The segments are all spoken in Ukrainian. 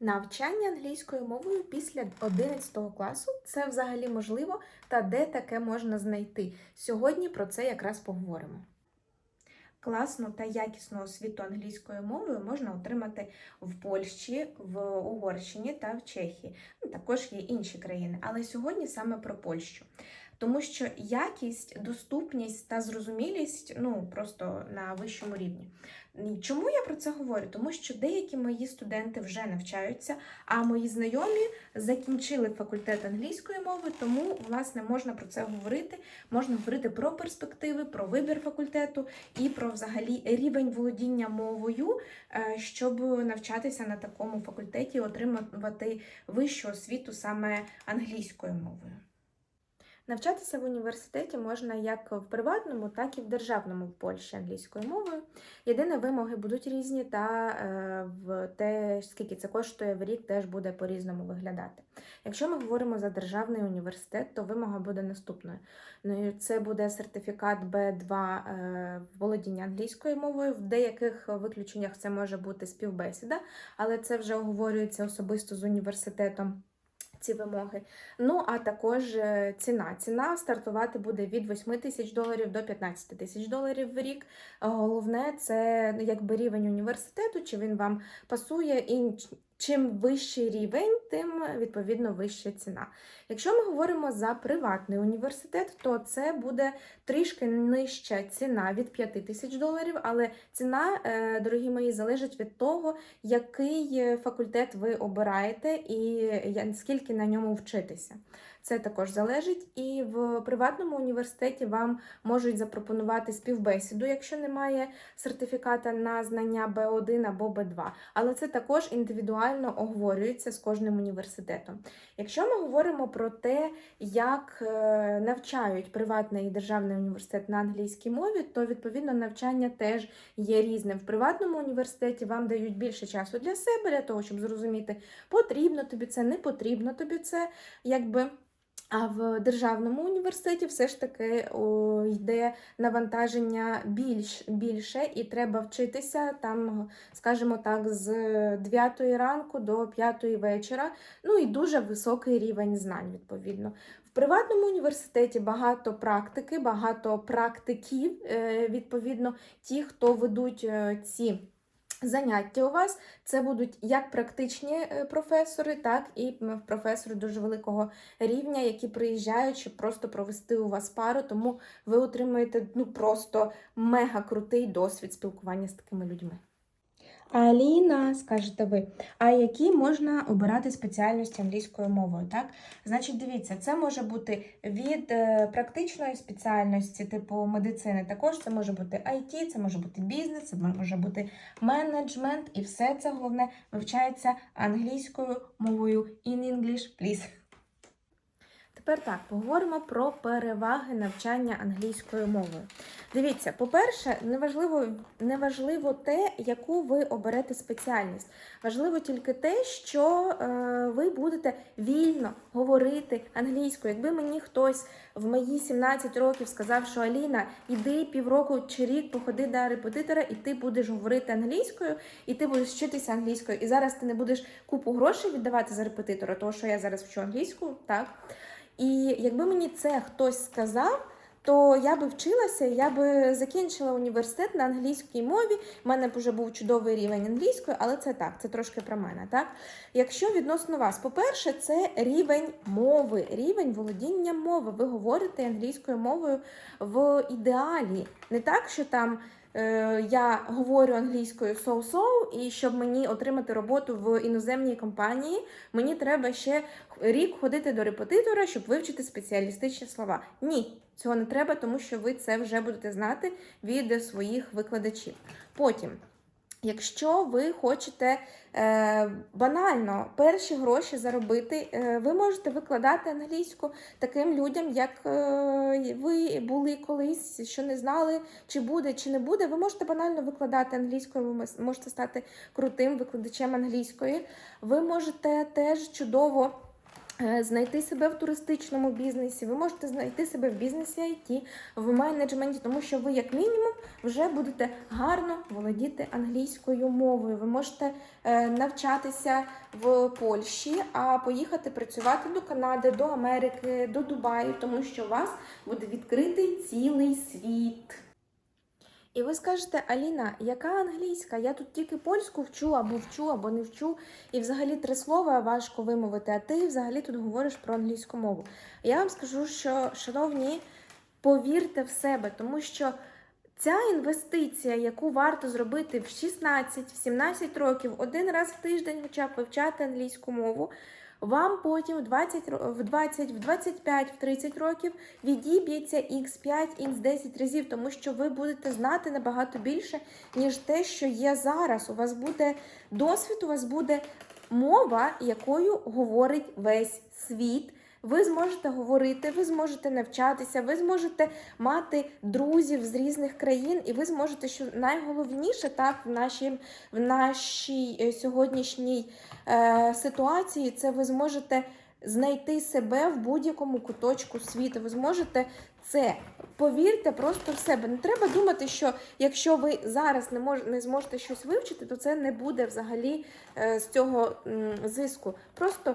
Навчання англійською мовою після 11 класу це взагалі можливо та де таке можна знайти. Сьогодні про це якраз поговоримо. Класну та якісну освіту англійською мовою можна отримати в Польщі, в Угорщині та в Чехії. Ну, також є інші країни, але сьогодні саме про Польщу. Тому що якість, доступність та зрозумілість ну просто на вищому рівні. Чому я про це говорю? Тому що деякі мої студенти вже навчаються, а мої знайомі закінчили факультет англійської мови, тому власне можна про це говорити. Можна говорити про перспективи, про вибір факультету і про взагалі рівень володіння мовою, е, щоб навчатися на такому факультеті, отримувати вищу освіту саме англійською мовою. Навчатися в університеті можна як в приватному, так і в державному в Польщі англійською мовою. Єдине, вимоги будуть різні, та е, в те, скільки це коштує в рік, теж буде по-різному виглядати. Якщо ми говоримо за державний університет, то вимога буде наступною. Ну, Це буде сертифікат Б2 е, володіння англійською мовою. В деяких виключеннях це може бути співбесіда, але це вже оговорюється особисто з університетом ці вимоги. Ну, а також е, ціна. Ціна стартувати буде від 8 тисяч доларів до 15 тисяч доларів в рік. Головне, це ну, якби рівень університету, чи він вам пасує, і чим вищий рівень, тим відповідно вища ціна. Якщо ми говоримо за приватний університет, то це буде трішки нижча ціна від 5 тисяч доларів, але ціна, е, дорогі мої, залежить від того, який факультет ви обираєте і скільки на ньому вчитися. Це також залежить. І в приватному університеті вам можуть запропонувати співбесіду, якщо немає сертифіката на знання Б1 або Б2. Але це також індивідуально оговорюється з кожним університетом. Якщо ми говоримо про те, як е, навчають приватний і державний університет на англійській мові, то відповідно навчання теж є різним. В приватному університеті вам дають більше часу для себе, для того, щоб зрозуміти, потрібно тобі це, не потрібно тобі це, якби. А в державному університеті все ж таки о, йде навантаження більш, більше, і треба вчитися там, скажімо так, з 9 ранку до 5 вечора. Ну і дуже високий рівень знань, відповідно. В приватному університеті багато практики, багато практиків, е, відповідно, ті, хто ведуть е, ці. Заняття у вас це будуть як практичні е, професори, так і професори дуже великого рівня, які приїжджають, щоб просто провести у вас пару, тому ви отримуєте ну просто мега крутий досвід спілкування з такими людьми. Аліна, скажете ви, а які можна обирати спеціальності англійською мовою? Так, значить, дивіться, це може бути від е, практичної спеціальності, типу медицини. Також це може бути IT, це може бути бізнес, це може бути менеджмент, і все це головне вивчається англійською мовою in English, please. Тепер так, поговоримо про переваги навчання англійською мовою. Дивіться, по-перше, неважливо, неважливо те, яку ви оберете спеціальність. Важливо тільки те, що е, ви будете вільно говорити англійською. Якби мені хтось в мої 17 років сказав, що Аліна, іди півроку чи рік походи до репетитора, і ти будеш говорити англійською, і ти будеш вчитися англійською, і зараз ти не будеш купу грошей віддавати за репетитора, тому що я зараз вчу англійську, так? І якби мені це хтось сказав, то я би вчилася, я би закінчила університет на англійській мові. У мене б вже був чудовий рівень англійської, але це так, це трошки про мене. так? Якщо відносно вас, по-перше, це рівень мови, рівень володіння мови. Ви говорите англійською мовою в ідеалі. Не так, що там. Е, я говорю англійською so-so, і щоб мені отримати роботу в іноземній компанії, мені треба ще рік ходити до репетитора, щоб вивчити спеціалістичні слова. Ні, цього не треба, тому що ви це вже будете знати від своїх викладачів. Потім. Якщо ви хочете е, банально перші гроші заробити, е, ви можете викладати англійську таким людям, як е, ви були колись, що не знали, чи буде, чи не буде. Ви можете банально викладати англійською, ви можете стати крутим викладачем англійської. Ви можете теж чудово знайти себе в туристичному бізнесі, ви можете знайти себе в бізнесі IT, в менеджменті, тому що ви, як мінімум, вже будете гарно володіти англійською мовою. Ви можете е, навчатися в Польщі, а поїхати працювати до Канади, до Америки, до Дубаю, тому що у вас буде відкритий цілий світ. І ви скажете, Аліна, яка англійська? Я тут тільки польську вчу, або вчу, або не вчу. І взагалі три слова важко вимовити, а ти взагалі тут говориш про англійську мову. Я вам скажу, що, шановні, повірте в себе, тому що ця інвестиція, яку варто зробити в 16-17 років, один раз в тиждень, хоча б вивчати англійську мову, вам потім в 20, ро- в 20, в 25, в 30 років відіб'ється x5, x10 разів, тому що ви будете знати набагато більше, ніж те, що є зараз. У вас буде досвід, у вас буде мова, якою говорить весь світ. Ви зможете говорити, ви зможете навчатися, ви зможете мати друзів з різних країн, і ви зможете, що найголовніше так в нашій, в нашій е, сьогоднішній е, ситуації, це ви зможете знайти себе в будь-якому куточку світу. Ви зможете це. Повірте просто в себе. Не треба думати, що якщо ви зараз не мож, не зможете щось вивчити, то це не буде взагалі е, з цього м, зиску. Просто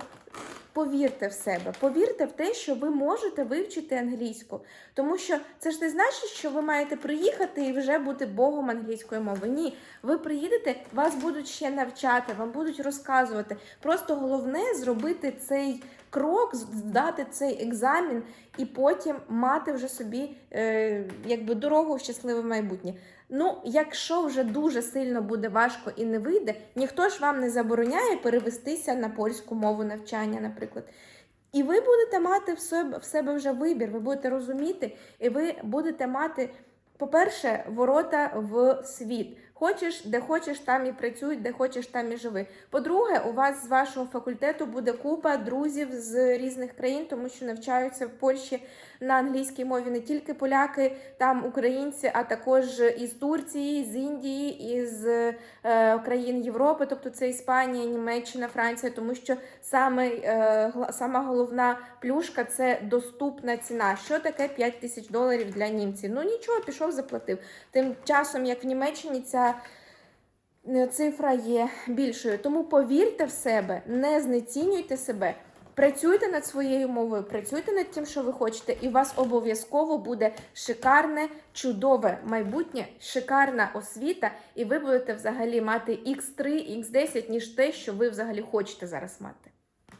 повірте в себе, повірте в те, що ви можете вивчити англійську. Тому що це ж не значить, що ви маєте приїхати і вже бути богом англійської мови. Ні, ви приїдете, вас будуть ще навчати, вам будуть розказувати. Просто головне зробити цей крок, здати цей екзамен і потім мати вже собі е, якби дорогу в щасливе майбутнє. Ну, якщо вже дуже сильно буде важко і не вийде, ніхто ж вам не забороняє перевестися на польську мову навчання, наприклад. І ви будете мати в себе, в себе вже вибір, ви будете розуміти, і ви будете мати, по-перше, ворота в світ. Хочеш, де хочеш, там і працюй, де хочеш, там і живи. По-друге, у вас з вашого факультету буде купа друзів з різних країн, тому що навчаються в Польщі на англійській мові не тільки поляки, там українці, а також із Турції, з Індії, із е, країн Європи, тобто це Іспанія, Німеччина, Франція, тому що саме, е, сама головна плюшка це доступна ціна. Що таке 5 тисяч доларів для німців? Ну нічого, пішов, заплатив. Тим часом, як в Німеччині, ця е, цифра є більшою. Тому повірте в себе, не знецінюйте себе. Працюйте над своєю мовою, працюйте над тим, що ви хочете, і у вас обов'язково буде шикарне, чудове майбутнє, шикарна освіта, і ви будете взагалі мати X3, X10, ніж те, що ви взагалі хочете зараз мати.